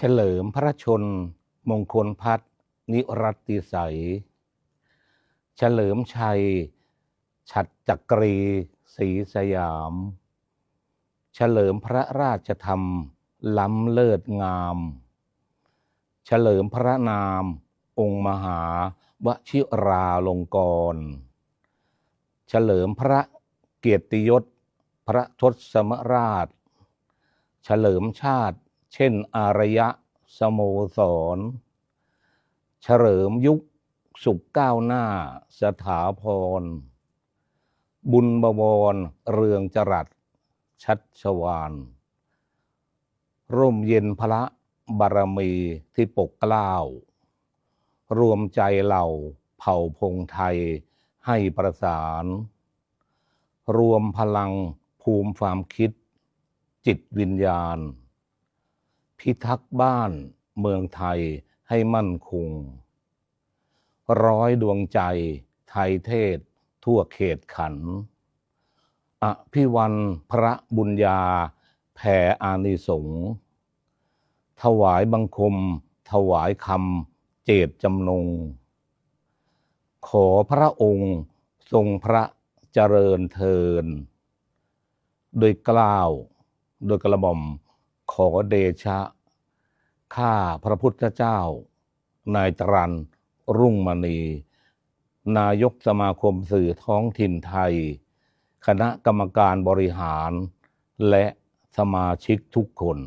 เฉลิมพระชน มงคลพัฒนิรัตติสัยเฉลิมชัย ฉัดจักรีศรีสยาม เฉลิมพระราชธรรม ล้ำเลิศงาม เฉลิมพระนาม องค์มหาวชิราลงกรณเฉลิมพระเกียรติยศ พระทศมราช เฉลิมชาติ เช่น อารยะ สโมสร เฉลิมยุค สุขก้าวหน้า สถาพร บุญบวร เรืองจรัส ชัดชวาน ร่มเย็นพระบารมีที่ปกเกล้า รวมใจเหล่าเผ่าพงไทยให้ประสาน รวมพลังภูมิความคิด จิตวิญญาณ พิทักษ์บ้านเมืองไทยให้มั่นคง ร้อยดวงใจไทยเทศทั่วเขตขัน อภิวันพระบุญญาแผ่อานิสงส์ถวายบังคม ถวายคำเจตจำนง ขอพระองค์ทรงพระเจริญเทิน โดยกล้าว โดยกระหม่อม ขอเดชะ ข้าพระพุทธเจ้า นายตรันรุ่งมณี นายกสมาคมสื่อท้องถิ่นไทย คณะกรรมการบริหาร และสมาชิกทุกคน